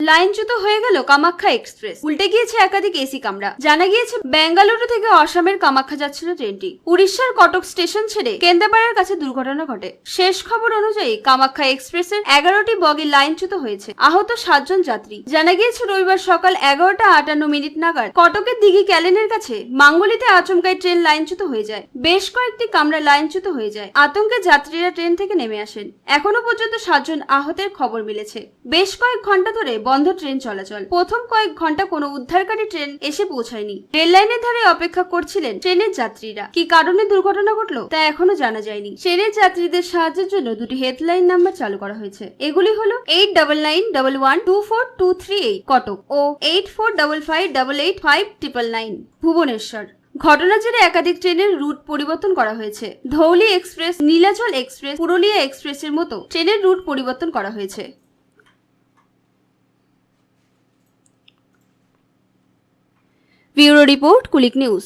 লাইনচ্যুত হয়ে গেল কামাখ্যা এক্সপ্রেস। উল্টে গিয়েছে একাধিক এসি কামরা। জানা গিয়েছে, বেঙ্গালুরু থেকে অসমের কামাখ্যা যাচ্ছিল ট্রেনটি। উড়িষ্যার কটক স্টেশন ছেড়ে কেন্দ্রাপাড়ার কাছে দুর্ঘটনা ঘটে। শেষ খবর অনুযায়ী কামাখ্যা এক্সপ্রেসের এগারোটি বগি লাইনচ্যুত হয়েছে। আহত সাতজন যাত্রী। জানা গিয়েছে, রবিবার সকাল এগারোটা আটান্ন মিনিট নাগাদ কটকের দিঘি ক্যালেনের কাছে মাঙ্গলিতে আচমকায় ট্রেন লাইনচ্যুত হয়ে যায়। বেশ কয়েকটি কামরা লাইনচ্যুত হয়ে যায়। আতঙ্কে যাত্রীরা ট্রেন থেকে নেমে আসেন। এখনও পর্যন্ত সাতজন আহতের খবর মিলেছে। বেশ কয়েক ঘণ্টা ধরে বন্ধ ট্রেন চলাচল। প্রথম কয়েক ঘণ্টা কোনো উদ্ধারকারী ট্রেন এসে পৌঁছায়নি। রেল লাইনের ধারে অপেক্ষা করছিলেন ট্রেনের যাত্রীরা। কি কারণে দুর্ঘটনা ঘটলো তা এখনও জানা যায়নি। ট্রেনের যাত্রীদের সাহায্যের জন্য দুটি হেডলাইন নাম্বার চালু করা হয়েছে। এগুলি হলো eight double nine double one two four two three eight Cuttack ও eight four double five double eight five triple nine Bhubaneswar. ঘটনা জেরে একাধিক ট্রেনের রুট পরিবর্তন করা হয়েছে। ধৌলি এক্সপ্রেস, নীলাচল এক্সপ্রেস, পুরুলিয়া এক্সপ্রেসের মতো ট্রেনের রুট পরিবর্তন করা হয়েছে। Bureau report Kulik news